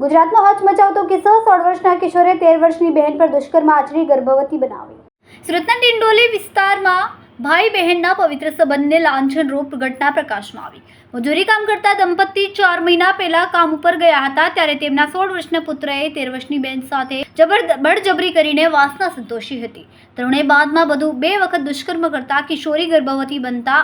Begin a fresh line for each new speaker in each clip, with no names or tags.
ગુજરાતનો હચ મચાવતો કિસ્સો, સોળ વર્ષના કિશોરે તેર વર્ષની બહેન પર દુષ્કર્મ આચરી ગર્ભવતી બનાવી. સુરતના ડિંડોલી વિસ્તારમાં ભાઈ બહેનના પવિત્ર સંબંધને લાંછનરૂપ ઘટના પ્રકાશમાં આવી. મજૂરી કામ કરતા દંપતી ચાર મહિના પહેલા કામ ઉપર ગયા હતા, ત્યારે તેમના સોળ વર્ષના પુત્રએ તેર વર્ષની બહેન સાથે જબર, બળજબરી કરીને વાસના સંતોષી હતી. ત્રણેય બાદમાં બધું બે વખત દુષ્કર્મ કરતા કિશોરી ગર્ભવતી બનતા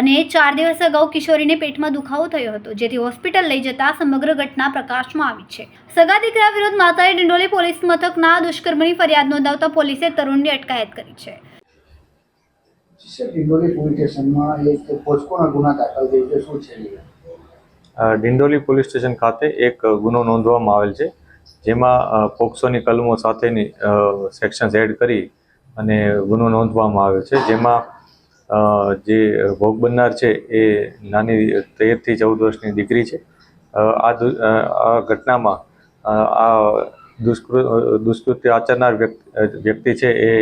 અને ચાર દિવસ અગાઉ કિશોરીને પેટમાં દુખાવો થયો હતો, જેથી હોસ્પિટલ લઈ જતા સમગ્ર ઘટના પ્રકાશમાં આવી છે. સગા દીકરા વિરુદ્ધ માતાએ ડિંડોલી પોલીસ મથકના દુષ્કર્મની ફરિયાદ નોંધાવતા પોલીસે તરુણની અટકાયત કરી છે.
ડિંડોલી પોલીસ
સ્ટેશન ખાતે એક ગુનો નોંધવામાં આવેલ છે, જેમાં પોક્સોની કલમો સાથેની સેક્શન્સ એડ કરી અને ગુનો નોંધવામાં આવ્યો છે, જેમાં જે ભોગ બનનાર છે એ નાની તેરથી ચૌદ વર્ષની દીકરી છે. આ આ ઘટનામાં આ દુષ્કૃ દુષ્કૃત્ય આચરનાર વ્યક્તિ છે એ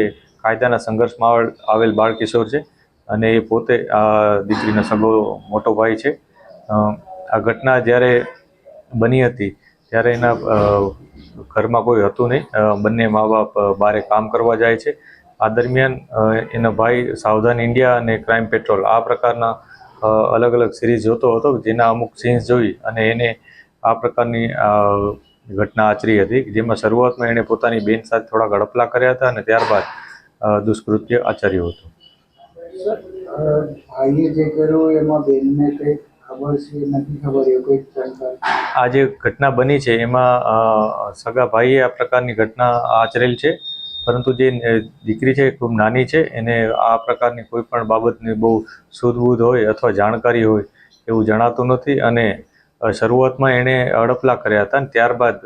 કાયદાના સંઘર્ષમાં આવેલ- બાળ કિશોર છે અને એ પોતે આ દીકરીનો સગો મોટો ભાઈ છે. આ ઘટના જ્યારે બની હતી ત્યારે એના ઘરમાં કોઈ હતું નહીં. બંને મા બાપ બારે કામ કરવા જાય છે. આ દરમિયાન એનો ભાઈ સાવધાન ઇન્ડિયા અને ક્રાઇમ પેટ્રોલ આ પ્રકારના અલગ અલગ સિરીઝ જોતો હતો જેના અમુક સીન્સ જોઈ અને એને આ પ્રકારની ઘટના આચરી હતી જેમાં શરૂઆતમાં એણે પોતાની બેન સાથે થોડા ગડપલા કર્યા હતા અને ત્યારબાદ દુષ્કૃત્ય આચર્યું હતું.
ભાઈએ જે કર્યું એમાં બેનને કંઈ ખબર છે નથી ખબર એવું કંઈક
આ જે ઘટના બની છે એમાં સગા ભાઈએ આ પ્રકારની ઘટના આચરેલ છે પરંતુ જે દીકરી છે ખૂબ નાની છે એને આ પ્રકારની કોઈ પણ બાબતની બહુ સૂઝબૂઝ હોય અથવા જાણકારી હોય એવું જણાતું નથી અને શરૂઆતમાં એણે અડપલા કર્યા હતા અને ત્યારબાદ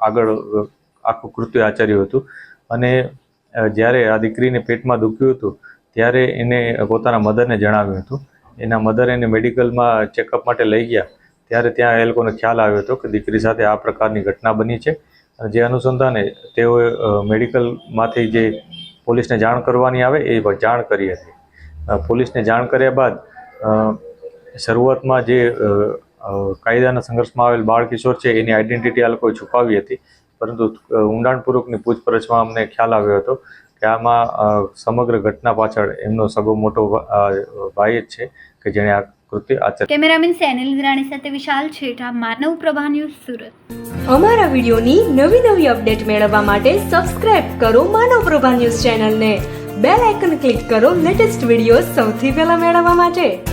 આગળ આખું કૃત્ય આચર્યું હતું અને જ્યારે આ દીકરીને પેટમાં દુખ્યું હતું, ત્યારે એને પોતાના મધરને જણાવ્યું હતું. એના મધર એને મેડિકલમાં ચેકઅપ માટે લઈ ગયા. ત્યારે ત્યાં એ લોકોને ખ્યાલ આવ્યો હતો કે દીકરી સાથે આ પ્રકારની ઘટના બની છે. જે અનુસંધાને તેઓએ મેડિકલમાંથી જે પોલીસને જાણ કરવાની આવે એ જાણ કરી હતી. પોલીસને જાણ કર્યા બાદ શરૂઆતમાં જે કાયદાના સંઘર્ષમાં આવેલ બાળ કિશોર છે એની આઈડેન્ટિટી આ લોકોએ છુપાવી હતી. પરંતુ ઊંડાણપૂર્વકની પૂછપરછમાં અમને ખ્યાલ આવ્યો હતો કે આમાં સમગ્ર ઘટના પાછળ એમનો સગો મોટો ભાઈ જ છે કે જેણે આ કૃત્ય આચર્યું
કેમેરામેન સેનિલ વિરાણી સાથે વિશાલ છેઠા માનવ પ્રભા ન્યૂઝ સુરત.
અમારા વિડિયોની નવી નવી અપડેટ મેળવવા માટે સબસ્ક્રાઇબ કરો માનવ પ્રભા ન્યૂઝ ચેનલને. બેલ આઇકન ક્લિક કરો લેટેસ્ટ વિડિયો સૌથી પહેલા મેળવવા માટે.